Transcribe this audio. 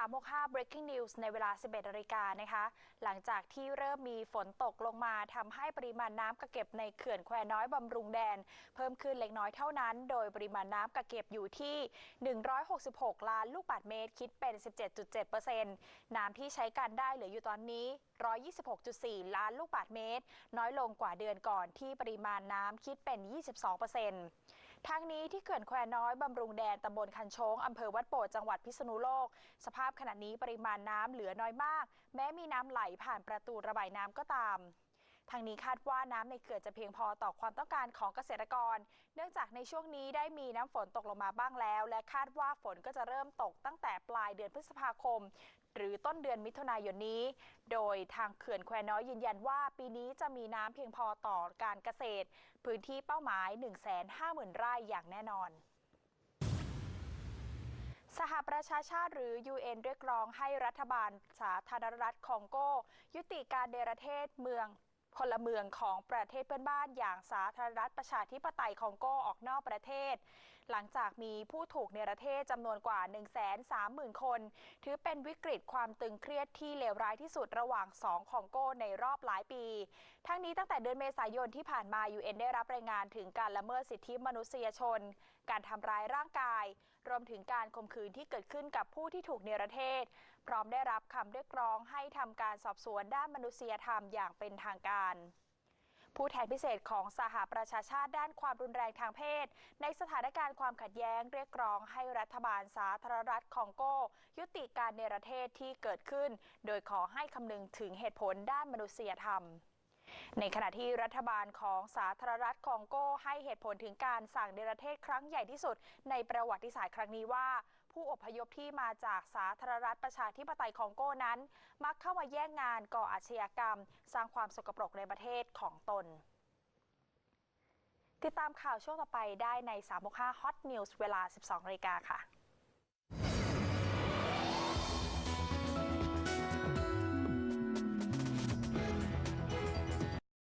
365 breaking news ในเวลา 11นาฬิกานะคะ หลังจากที่เริ่มมีฝนตกลงมาทำให้ปริมาณน้ำกักเก็บในเขื่อนแควน้อยบำรุงแดน เพิ่มขึ้นเล็กน้อยเท่านั้น โดยปริมาณน้ำกักเก็บอยู่ที่ 166 ล้านลูกบาศก์เมตร คิดเป็น 17.7%น้ำที่ใช้การได้เหลืออยู่ตอนนี้ 126.4 ล้านลูกบาศก์เมตร น้อยลงกว่าเดือนก่อนที่ปริมาณน้ำคิดเป็น 22% ทางนี้ที่เขื่อนแควน้อยบำรุงแดนตำบลคันโชงอำเภอวัดโบดจังหวัดพิษณุโลก สภาพขณะนี้ปริมาณน้ำเหลือน้อยมาก แม้มีน้ำไหลผ่านประตูระบายน้ำก็ตามทางนี้คาดว่าน้ำในเขื่อนจะเพียงพอต่อความต้องการของเกษตรกร เนื่องจากในช่วงนี้ได้มีน้ำฝนตกลงมาบ้างแล้ว และคาดว่าฝนก็จะเริ่มตกตั้งแต่ปลายเดือนพฤษภาคม หรือต้นเดือนมิถุนายนนี้ โดยทางเขื่อนแควน้อยยืนยันว่าปีนี้จะมีน้ำเพียงพอต่อการเกษตร พื้นที่เป้าหมาย 150,000 ไร่อย่างแน่นอนสหประชาชาติหรือ UN เรียกร้องให้รัฐบาลสาธารณรัฐคองโก ยุติการเดรเทศเมืองพลเมืองของประเทศเพื่อนบ้านอย่างสาธารณรัฐประชาธิปไตยคองโกออกนอกประเทศ หลังจากมีผู้ถูกเนรเทศจำนวนกว่า 130,000 คน ถือเป็นวิกฤตความตึงเครียดที่เลวร้ายที่สุดระหว่างสองคองโกในรอบหลายปี ทั้งนี้ตั้งแต่เดือนเมษายนที่ผ่านมา UN ได้รับรายงานถึงการละเมิดสิทธิมนุษยชน การทำร้ายร่างกาย รวมถึงการข่มขืนที่เกิดขึ้นกับผู้ที่ถูกเนรเทศ พร้อมได้รับคำเรียกร้องให้ทำการสอบสวนด้านมนุษยธรรมอย่างเป็นทางการ ผู้แทนพิเศษของสหประชาชาติด้านความรุนแรงทางเพศ ในสถานการณ์ความขัดแย้งเรียกร้องให้รัฐบาลสาธารณรัฐคองโก ยุติการเนรเทศที่เกิดขึ้น โดยขอให้คำนึงถึงเหตุผลด้านมนุษยธรรมในขณะที่รัฐบาลของสาธารณรัฐคองโกให้เหตุผลถึงการสั่งเนรเทศครั้งใหญ่ที่สุดในประวัติศาสตร์ครั้งนี้ว่า ผู้อพยพที่มาจากสาธารณรัฐประชาธิปไตยคองโกนั้น มักเข้ามาแย่งงานก่ออาชญากรรม สร้างความสกปรกในประเทศของตน ติดตามข่าวช่วงต่อไปได้ใน365 Hot News เวลา 12นาฬิกาค่ะ